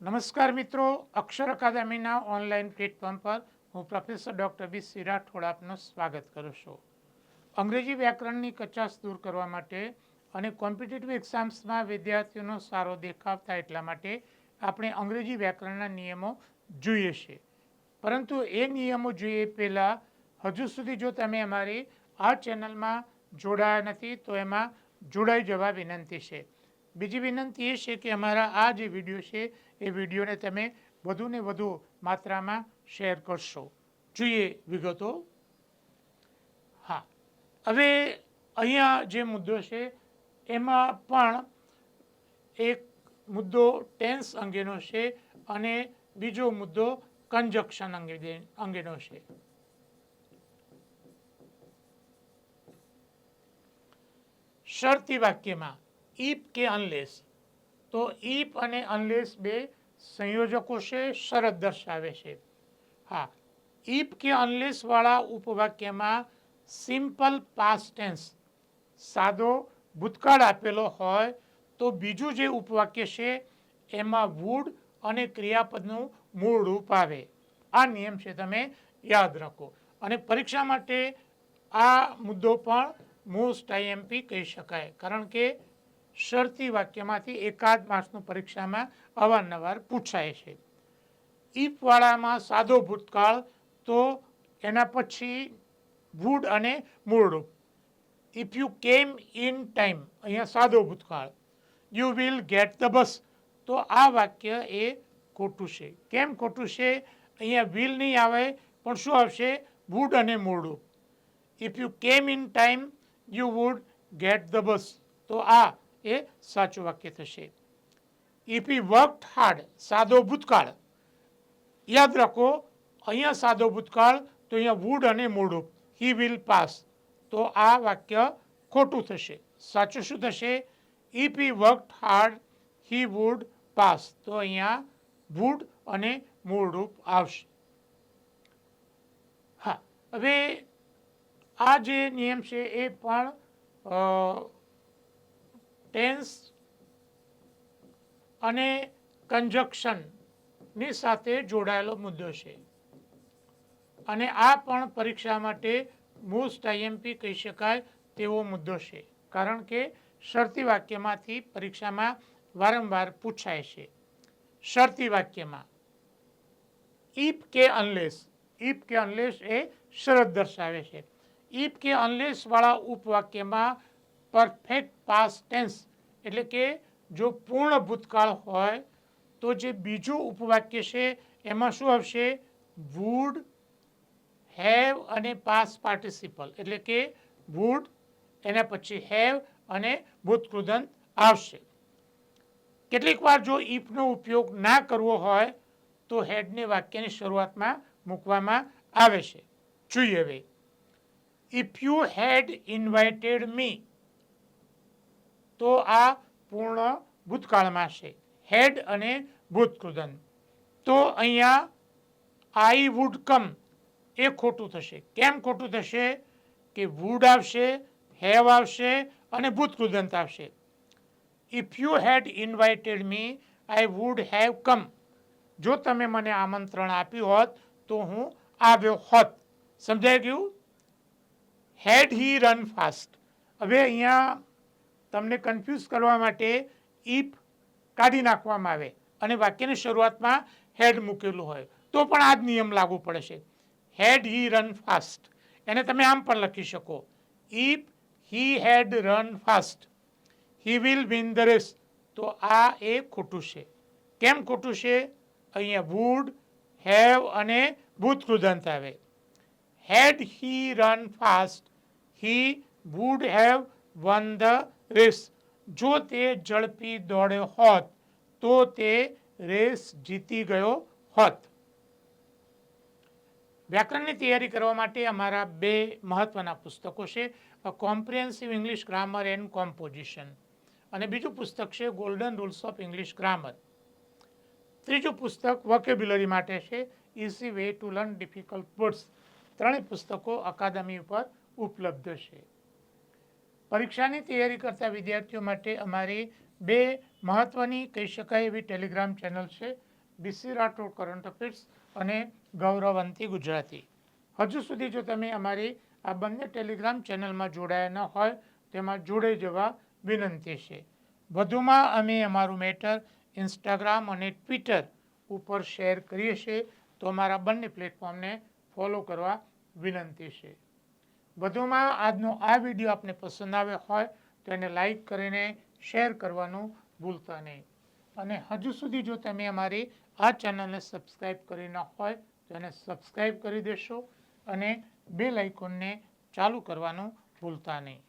નમસ્કાર મિત્રો, અક્ષર અકાદમીના online platform પર હું professor doctor B. C. Rathod આપનું સ્વાગત કરું છું. અંગ્રેજી વ્યાકરણની કચાશ દૂર કરવા માટે અને કોમ્પિટિટિવ એક્ઝામ્સમાં વિદ્યાર્થીઓનો સારો દેખાવ થાય એટલા માટે આપણે અંગ્રેજી વ્યાકરણના નિયમો જોઈએ છે પરંતુ એ નિયમો જોઈએ પહેલાં હજુ સુધી જો તમે અમારી આ ચેનલમાં જોડાયા નથી, તો એમાં જોડાઈ જવા વિનંતી છે. બીજી વિનંતી એ છે કે અમારા આ જે વીડિયો છે, એ વિડીયોને તમે વધુ ને વધુ માત્રામાં શેર કરશો. જોઈએ વિગતો. હા. હવે અહીંયા જે મુદ્દો છે, એમાં પણ એક મુદ્દો ટેન્સ અંગેનો છે અને બીજો મુદ્દો કન્જક્શન અંગે અંગેનો છે. શરતી વાક્યમાં ઇફ કે અનલેસ? તો ઇફ અને અનલેસ બે સંયોજકો છે, શરત દર્શાવે છે. હા ઇફ કે અનલેસવાળા ઉપવાક્યમાં સિમ્પલ પાસ્ટ ટેન્સ, સાદો ભૂતકાળ આપેલો હોય તો બીજું જે ઉપવાક્ય છે, એમાં વુડ અને ક્રિયાપદનું મૂળ રૂપ આવે. આ નિયમ છે, તમે યાદ રાખો. અને પરીક્ષા માટે આ મુદ્દો પણ મોસ્ટ આઈએમપી કહી શકાય. કારણ કે શરતી વાક્યમાંથી એકાદ માર્ક્સનું પરીક્ષામાં અવારનવાર પૂછાય છે. ઈપવાળામાં સાદો ભૂતકાળ તો એના પછી વુડ અને મૂળરૂપ if you came in time અહીંયા સાદો ભૂતકાળ. You will get the bus તો આ વાક્ય એ ખોટું છે. કેમ ખોટું છે? અહીંયા વિલ નહીં આવે, પણ શું આવશે? વુડ અને મૂળરૂપ if you came in time you would get the bus તો આ એ સાચું વાક્ય થશે. ઇફ યુ વર્કડ હાર્ડ સાદો ભૂતકાળ. યાદ રાખો, અહીંયા સાદો ભૂતકાળ, તો અહીંયા વુડ અને મૂળરૂપ હી વિલ પાસ તો આ વાક્ય ખોટું થશે. સાચું શું થશે? If he worked hard he would pass તો અહીંયા વુડ અને મૂળરૂપ આવશે. હા, હવે આ જે નિયમ છે એ પણ ટેન્સ અને કન્જક્શનની સાથે જોડાયેલો મુદ્દો છે. અને આ પણ પરીક્ષા માટે મોસ્ટ આઈએમપી કહી શકાય તેવો મુદ્દો છે. કારણ કે શરતી વાક્યમાંથી પરીક્ષામાં વારંવાર પૂછાય છે. શરતી વાક્યમાં ઈપ કે અનલેસ ઈપ કે અનલેસ એ શરત દર્શાવે છે. ઈપ કે અનલેસવાળા ઉપવાક્યમાં પરફેક્ટ પાસ ટેન્સ એટલે કે જો પૂર્ણ ભૂતકાળ હોય, તો જે બીજું ઉપવાક્ય છે, એમાં શું આવશે? વુડ હેવ અને પાસ પાર્ટિસિપલ એટલે કે વુડ એના પછી હેવ અને ભૂતકૃદંત આવશે. કેટલીક વાર જો ઇફનો ઉપયોગ ના કરવો હોય, તો હેડને વાક્યની શરૂઆતમાં મૂકવામાં આવે છે. જોઈએ હવે. If you had invited me તો આ પૂર્ણ ભૂતકાળમાં છે. હેડ અને ભૂતકૃદન તો અહીંયા આઈ વુડ કમ. એ ખોટું થશે. કેમ ખોટું થશે? કે વુડ આવશે, હેવ આવશે અને ભૂતકૃદંત આવશે if you had invited me I would have come જો તમે મને આમંત્રણ આપ્યું હોત, તો હું આવ્યો હોત. સમજાઈ ગયું? હેડ હી રન ફાસ્ટ હવે અહીંયા તમને કન્ફ્યુઝ કરવા માટે ઇફ કાઢી નાખવામાં આવે અને વાક્યની શરૂઆતમાં હેડ મૂકેલું હોય. તો પણ આ જ નિયમ લાગુ પડે છે. હેડ હી રન ફાસ્ટ એને તમે આમ પણ લખી શકો. If he had run fast he will win the race તો આ એ ખોટું છે. કેમ ખોટું છે? અહીંયા વુડ હેવ અને ભૂતકૃદંત આવે. Had he run fast he would have won the race. જો તે ઝડપી દોડ્યો હોત, તો તે રેસ જીતી ગયો હોત. વ્યાકરણની તૈયારી કરવા માટે અમારા બે મહત્વના પુસ્તકો છે comprehensive English grammar and composition. અને બીજું પુસ્તક છે, golden rules of English grammar. ત્રીજું પુસ્તક વોકેબ્યુલરી માટે છે easy way to learn difficult words. ત્રણેય પુસ્તકો અકાદમી ઉપર ઉપલબ્ધ છે. પરીક્ષાની તૈયારી કરતા વિદ્યાર્થીઓ માટે અમારી બે મહત્ત્વની કહી શકાય એવી ટેલિગ્રામ ચેનલ છે બીસી રાઠોડ કરંટ અફેર્સ અને ગૌરવંતી ગુજરાતી. હજુ સુધી જો તમે અમારી આ બંને ટેલિગ્રામ ચેનલમાં જોડાયા ન હોય, તેમાં જોડાઈ જવા વિનંતી છે. વધુમાં અમે અમારું મેટર ઇન્સ્ટાગ્રામ અને ટ્વિટર ઉપર શેર કરીએ છીએ, તો અમારા બંને પ્લેટફોર્મને ફોલો કરવા વિનંતી છે. વધુમાં આજનો આ વીડિયો આપને પસંદ આવ્યો હોય તો એને લાઈક કરીને શેર કરવાનું ભૂલતા નહીં. અને હજુ સુધી જો તમે અમારી આ ચેનલને સબસ્ક્રાઈબ કરી ન હોય તો એને સબસ્ક્રાઈબ કરી દેશો અને બેલ આઇકોનને ચાલુ કરવાનું ભૂલતા નહીં.